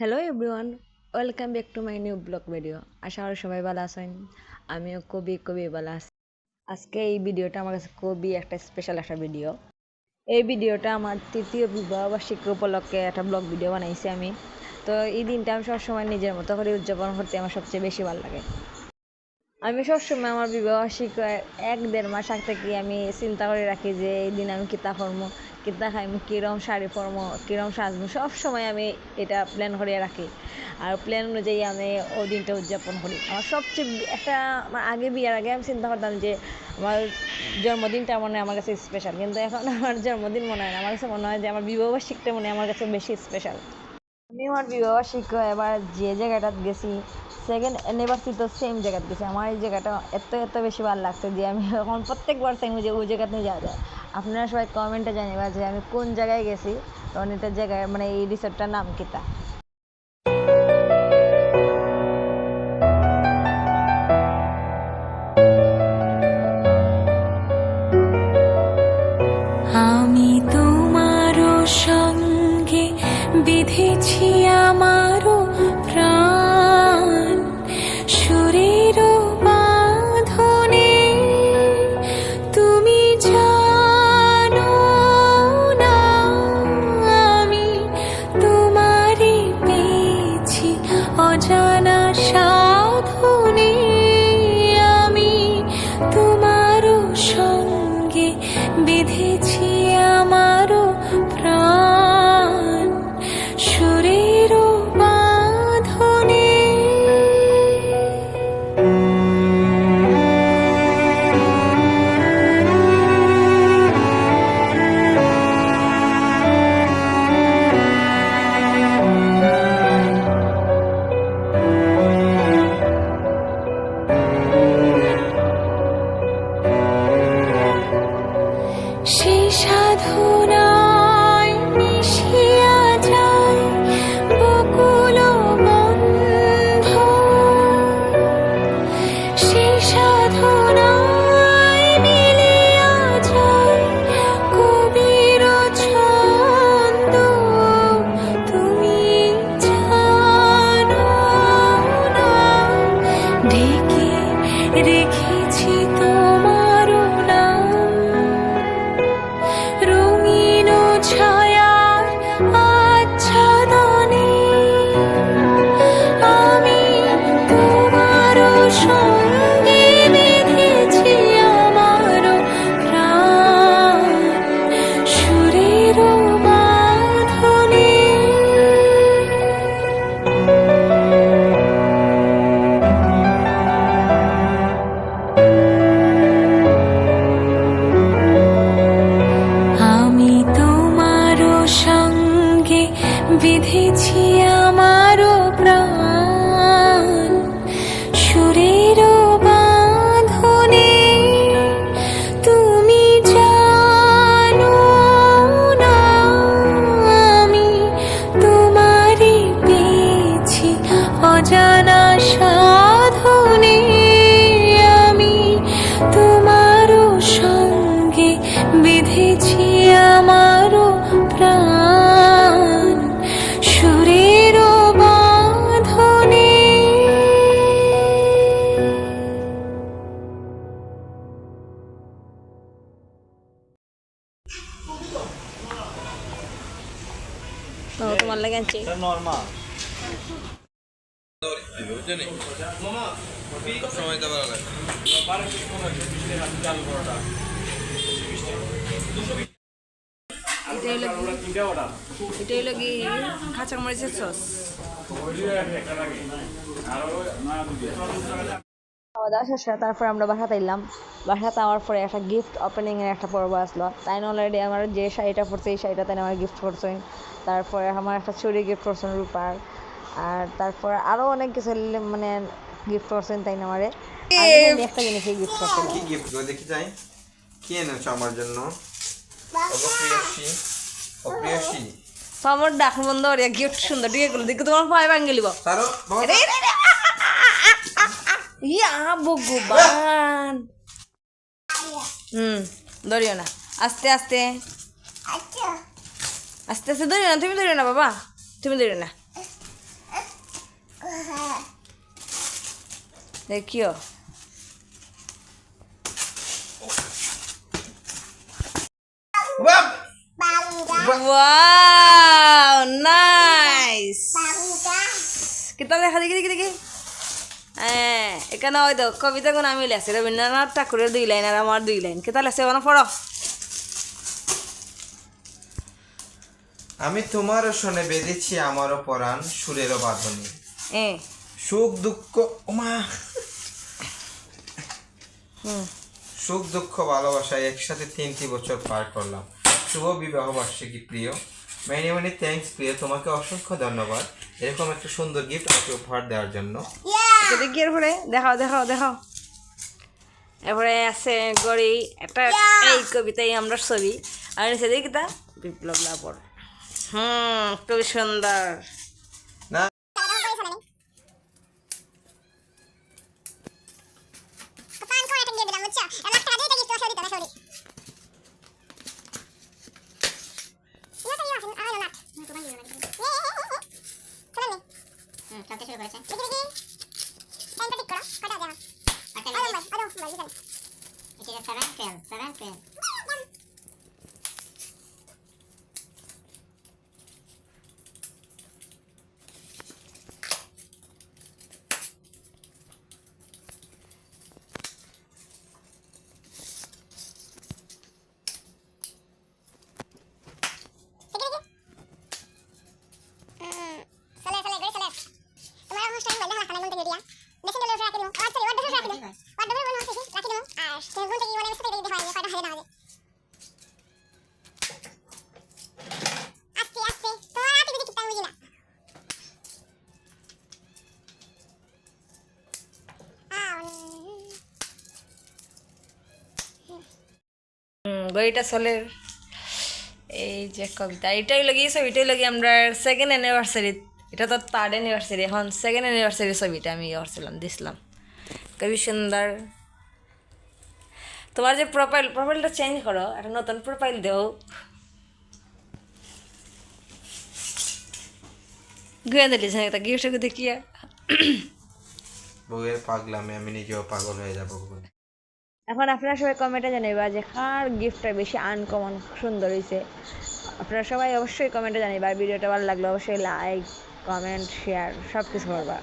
Hello everyone welcome back to my new blog video আশা করি সবাই ভালো আছেন। আমিও কবি কবি ভালো আছি। আজকে এই ভিডিওটা আমার কাছে খুবই একটা স্পেশাল একটা ভিডিও এই ভিডিওটা আমার তৃতীয় বিবাহ বার্ষিকী উপলক্ষে একটা ব্লগ ভিডিও বানাইছি আমি। তো এই দিনটা আমি সবসময় নিজের মতো করে উদযাপন করতে আমার সবচেয়ে বেশি ভালো লাগে। আমি সবসময় আমার বিবাহ বার্ষিকী এক দেড় মাস আগ থেকে আমি চিন্তা করে রাখি যে এই দিন আমি কিতা করব কিতা খাইমু কিরম শাড়ি পরবো, কিরম সাজবো, সব সময় আমি এটা প্ল্যান করে রাখি। আর প্ল্যান অনুযায়ী আমি ওই দিনটা উদযাপন করি। আমার সবচেয়ে একটা, আমার আগে বিয়ার আগে আমি চিন্তা করতাম যে আমার জন্মদিনটা মনে হয় আমার কাছে স্পেশাল কিন্তু এখন আমার জন্মদিন মনে হয় না। আমার কাছে মনে হয় যে আমার বিবাহ বার্ষিকটা মনে হয় আমার কাছে বেশি স্পেশাল আমি আমার বিবাহ বার্ষিকী এবার যে জায়গাটাত গেছি সেকেন্ড অ্যানিভার্সারি তো সেম জায়গাত গেছি। আমার এই জায়গাটা এত এত বেশি ভালো লাগছে যে আমি এখন প্রত্যেকবার চাইব যে ওই জায়গাতে যাওয়া যায়। আপনারা সবাই কমেন্টে জানিবা যে আমি কোন জায়গায় গেছি কারণ এটার জায়গায় মানে এই রিসোর্টটার নাম কিতা? বেঁধেছি আমারও প্রাণ। সুরের বাঁধনে। তো তোমার লাগে আনছি। সময় দেওয়া লাগে। এটা হলো কি কাঁচা মরিচের সস খাওয়া দাওয়া শেষ করে তারপর আমরা বাসাতে এলাম। বাসাতে আমার পরে একটা গিফট ওপেনিং এর একটা পর্ব আসলো। তাই না অলরেডি আমার যে শাড়িটা পরছে এই শাড়িটা তাই আমার গিফট করছেন তারপরে আমার একটা চুড়ি গিফট করছেন রূপার। আর তারপর আরও অনেক কিছু মানে গিফট করছেন তাই না আমারে। একটা জিনিসই গিফট করছিলাম কি গিফট দেখি যাই। কি এনেছো আমার জন্য? প্রিয়সী আমার ডাক বন্ধ আর গিফট সুন্দর ঠিক করে দেখি তোমার পায়ে ভাঙে লিব ইয়া ভগবান। হুম ধরিও না। আস্তে আস্তে। আচ্ছা। আস্তে আস্তে ধরিও না তুমি ধরিও না বাবা। তুমি ধরিও না। হ্যাঁ। দেখিও। ওয়াও নাইস কিতা দেখা দেখি দেখি দেখি হ্যাঁ এখানে ওই তো কবিতা গুণ আমি লেছি রবীন্দ্রনাথ ঠাকুরের দুই লাইন আর আমার দুই লাইন কিতা লেছে মানে পড়ো আমি তোমারও শোনে বেঁধেছি আমারও পরাণ সুরেরও বাঁধনে। সুখ দুঃখ ওমা। হুম। সুখ দুঃখ ভালোবাসায় একসাথে তিনটি বছর পার করলাম। শুভ বিবাহ বার্ষিকী প্রিয়। মেনি মেনি থ্যাংকস প্রিয়। তোমাকে অসংখ্য ধন্যবাদ। এরকম একটা সুন্দর গিফট আমাকে উপহার দেওয়ার জন্য। এটা এরপরে। দেখাও দেখাও দেখাও। এরপরে আছে গড়ি। একটা এই কবিতাই আমরা ছবি। আর নিচে দেখি তা। বিপ্লব লাবর হুম খুবই সুন্দর। dali, dali. Ito na sa rental, sa rental. হুম, গড়িটা চলে এই যে কবিতা এটাই লাগিয়ে ছবিটাই লাগিয়ে আমরা সেকেন্ড অ্যানিভার্সারি এটা তো থার্ড অ্যানিভার্সারি এখন সেকেন্ড অ্যানিভার্সারি ছবিটা আমি করছিলাম দিছিলাম। কবি সুন্দর তোমার যে প্রোফাইল প্রোফাইলটা চেঞ্জ করো একটা নতুন প্রোফাইল দেও। গুয়ে দিলিস একটা গিফট দেখিয়া। বউয়ের পাগলামে আমি নিজেও পাগল হয়ে যাব এখন আপনারা সবাই কমেন্টে জানাইবা যে কার গিফটটা বেশি আনকমন সুন্দর হয়েছে আপনারা সবাই অবশ্যই কমেন্টে জানাইবা ভিডিওটা ভালো লাগলে অবশ্যই লাইক কমেন্ট শেয়ার সব কিছু করবা।